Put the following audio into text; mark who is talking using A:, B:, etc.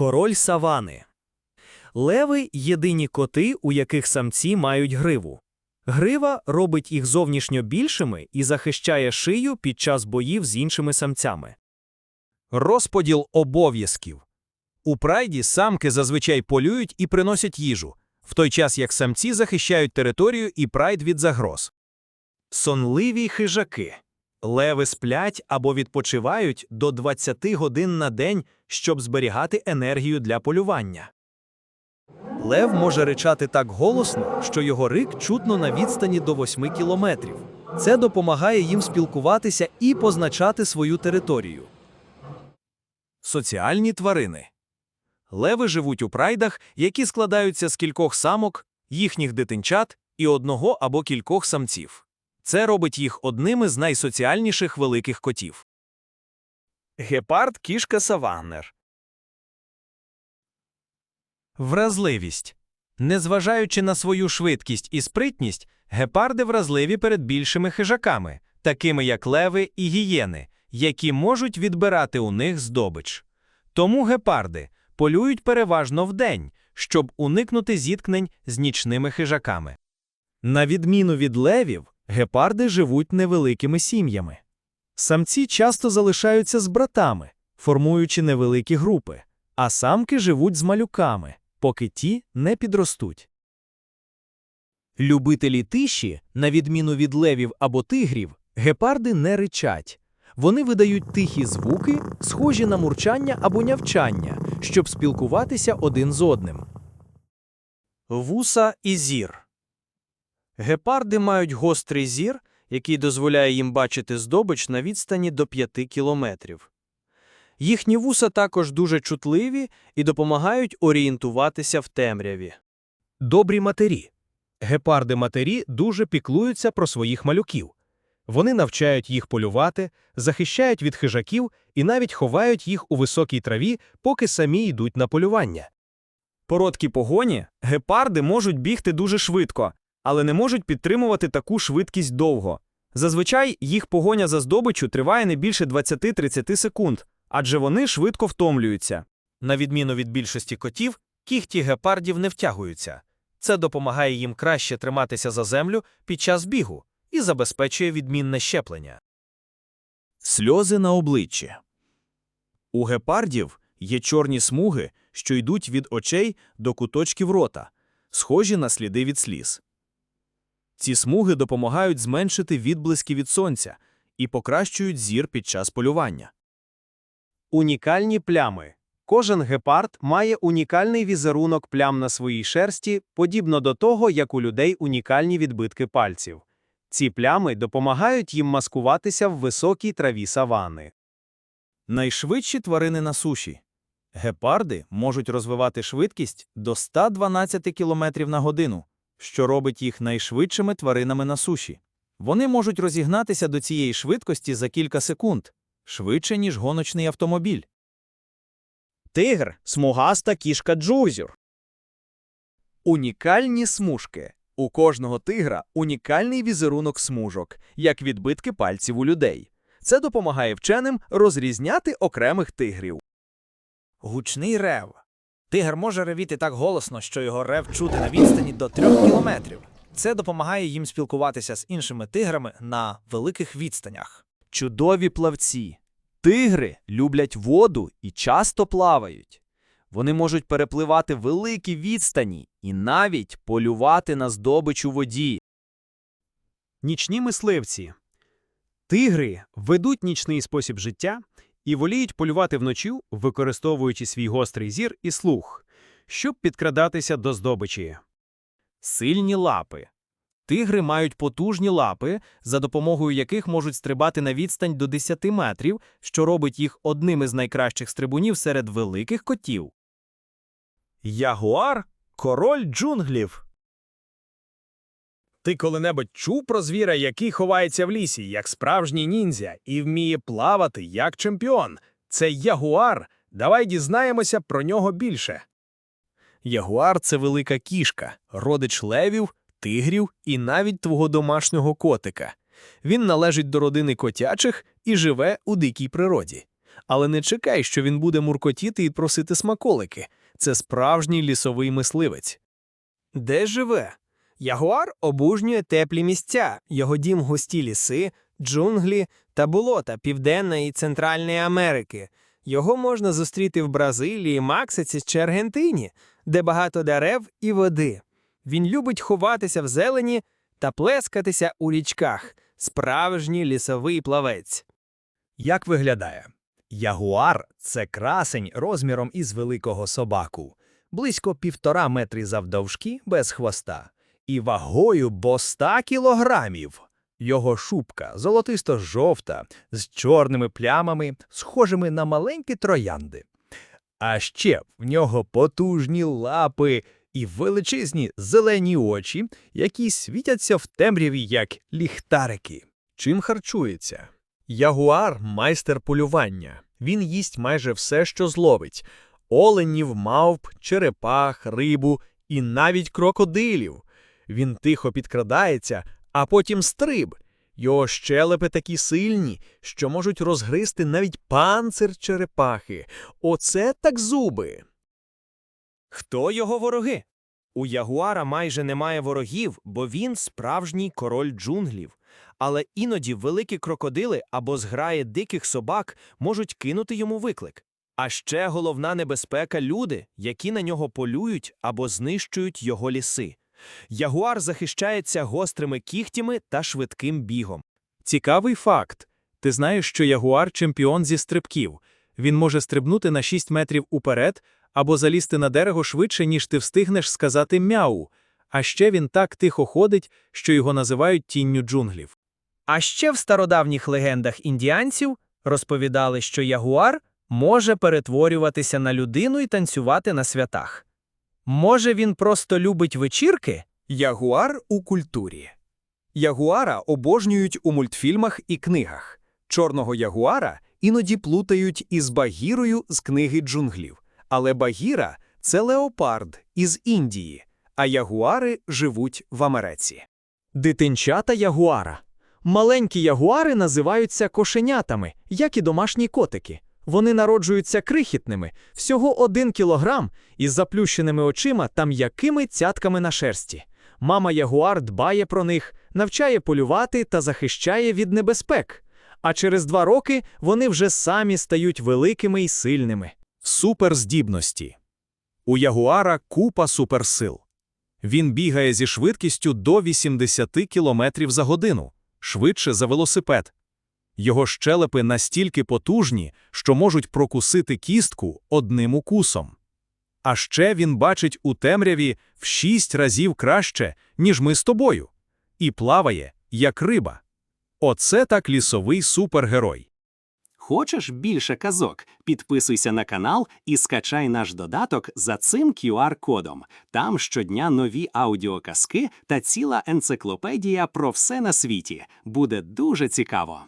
A: Король савани. Леви єдині коти, у яких самці мають гриву. Грива робить їх зовнішньо більшими і захищає шию під час боїв з іншими самцями.
B: Розподіл обов'язків. У прайді самки зазвичай полюють і приносять їжу, в той час як самці захищають територію і прайд від загроз. Сонливі хижаки. Леви сплять або відпочивають до 20 годин на день, щоб зберігати енергію для полювання. Лев може ричати так голосно, що його рик чутно на відстані до 8 кілометрів. Це допомагає їм спілкуватися і позначати свою територію. Соціальні тварини. Леви живуть у прайдах, які складаються з кількох самок, їхніх дитинчат і одного або кількох самців. Це робить їх одними з найсоціальніших великих котів. Гепард кішка саваннер. Вразливість. Незважаючи на свою швидкість і спритність, гепарди вразливі перед більшими хижаками, такими як леви і гієни, які можуть відбирати у них здобич. Тому гепарди полюють переважно вдень, щоб уникнути зіткнень з нічними хижаками. На відміну від левів, гепарди живуть невеликими сім'ями. Самці часто залишаються з братами, формуючи невеликі групи, а самки живуть з малюками, поки ті не підростуть. Любителі тиші, на відміну від левів або тигрів, гепарди не ричать. Вони видають тихі звуки, схожі на мурчання або нявчання, щоб спілкуватися один з одним. Вуса і зір. Гепарди мають гострий зір, який дозволяє їм бачити здобич на відстані до 5 кілометрів. Їхні вуса також дуже чутливі і допомагають орієнтуватися в темряві. Добрі матері. Гепарди матері дуже піклуються про своїх малюків. Вони навчають їх полювати, захищають від хижаків і навіть ховають їх у високій траві, поки самі йдуть на полювання. Породкі погоні гепарди можуть бігти дуже швидко, але не можуть підтримувати таку швидкість довго. Зазвичай їх погоня за здобиччю триває не більше 20-30 секунд, адже вони швидко втомлюються. На відміну від більшості котів, кіхті гепардів не втягуються. Це допомагає їм краще триматися за землю під час бігу і забезпечує відмінне щеплення. Сльози на обличчі. У гепардів є чорні смуги, що йдуть від очей до куточків рота, схожі на сліди від сліз. Ці смуги допомагають зменшити відблиски від сонця і покращують зір під час полювання. Унікальні плями. Кожен гепард має унікальний візерунок плям на своїй шерсті, подібно до того, як у людей унікальні відбитки пальців. Ці плями допомагають їм маскуватися в високій траві савани. Найшвидші тварини на суші. Гепарди можуть розвивати швидкість до 112 км на годину, що робить їх найшвидшими тваринами на суші. Вони можуть розігнатися до цієї швидкості за кілька секунд, швидше, ніж гоночний автомобіль.
A: Тигр смугаста кішка джузюр.
C: Унікальні смужки. У кожного тигра унікальний візерунок смужок, як відбитки пальців у людей. Це допомагає вченим розрізняти окремих тигрів.
D: Гучний рев. Тигр може ревіти так голосно, що його рев чути на відстані до трьох кілометрів. Це допомагає їм спілкуватися з іншими тиграми на великих відстанях.
C: Чудові плавці. Тигри люблять воду і часто плавають. Вони можуть перепливати великі відстані і навіть полювати на здобич у воді.
A: Нічні мисливці. Тигри ведуть нічний спосіб життя і воліють полювати вночі, використовуючи свій гострий зір і слух, щоб підкрадатися до здобичі.
B: Сильні лапи. Тигри мають потужні лапи, за допомогою яких можуть стрибати на відстань до 10 метрів, що робить їх одним із найкращих стрибунів серед великих котів.
A: Ягуар король джунглів. Ти коли-небудь чув про звіра, який ховається в лісі, як справжній ніндзя, і вміє плавати як чемпіон? Це ягуар. Давай дізнаємося про нього більше. Ягуар це велика кішка, родич левів, тигрів і навіть твого домашнього котика. Він належить до родини котячих і живе у дикій природі. Але не чекай, що він буде муркотіти і просити смаколики. Це справжній лісовий мисливець. Де живе? Ягуар обожнює теплі місця. Його дім густі ліси, джунглі та болота Південної і Центральної Америки. Його можна зустріти в Бразилії, Максиці чи Аргентині, де багато дерев і води. Він любить ховатися в зелені та плескатися у річках. Справжній лісовий плавець.
E: Як виглядає? Ягуар це красень розміром із великого собаку, близько півтора метри завдовжки без хвоста, і вагою бо 100 кілограмів. Його шубка золотисто-жовта, з чорними плямами, схожими на маленькі троянди. А ще в нього потужні лапи і величезні зелені очі, які світяться в темряві, як ліхтарики.
A: Чим харчується? Ягуар майстер полювання. Він їсть майже все, що зловить: оленів, мавп, черепах, рибу і навіть крокодилів. Він тихо підкрадається, а потім стриб. Його щелепи такі сильні, що можуть розгризти навіть панцир черепахи. Оце так зуби. Хто його вороги? У ягуара майже немає ворогів, бо він справжній король джунглів. Але іноді великі крокодили або зграї диких собак можуть кинути йому виклик. А ще головна небезпека люди, які на нього полюють або знищують його ліси. Ягуар захищається гострими кігтями та швидким бігом. Цікавий факт. Ти знаєш, що ягуар чемпіон зі стрибків. Він може стрибнути на 6 метрів уперед або залізти на дерево швидше, ніж ти встигнеш сказати мяу. А ще він так тихо ходить, що його називають тінню джунглів. А ще в стародавніх легендах індіанців розповідали, що ягуар може перетворюватися на людину і танцювати на святах. Може, він просто любить вечірки? Ягуар у культурі. Ягуара обожнюють у мультфільмах і книгах. Чорного ягуара іноді плутають із багірою з книги джунглів. Але багіра це леопард із Індії, а ягуари живуть в Америці. Дитинчата ягуара. Маленькі ягуари називаються кошенятами, як і домашні котики. Вони народжуються крихітними, всього один кілограм, із заплющеними очима та м'якими цятками на шерсті. Мама ягуар дбає про них, навчає полювати та захищає від небезпек. А через два роки вони вже самі стають великими і сильними. Суперздібності. У ягуара купа суперсил. Він бігає зі швидкістю до 80 км за годину, швидше за велосипед. Його щелепи настільки потужні, що можуть прокусити кістку одним укусом. А ще він бачить у темряві в шість разів краще, ніж ми з тобою, і плаває, як риба. Оце так лісовий супергерой.
F: Хочеш більше казок? Підписуйся на канал і скачай наш додаток за цим QR-кодом. Там щодня нові аудіоказки та ціла енциклопедія про все на світі. Буде дуже цікаво.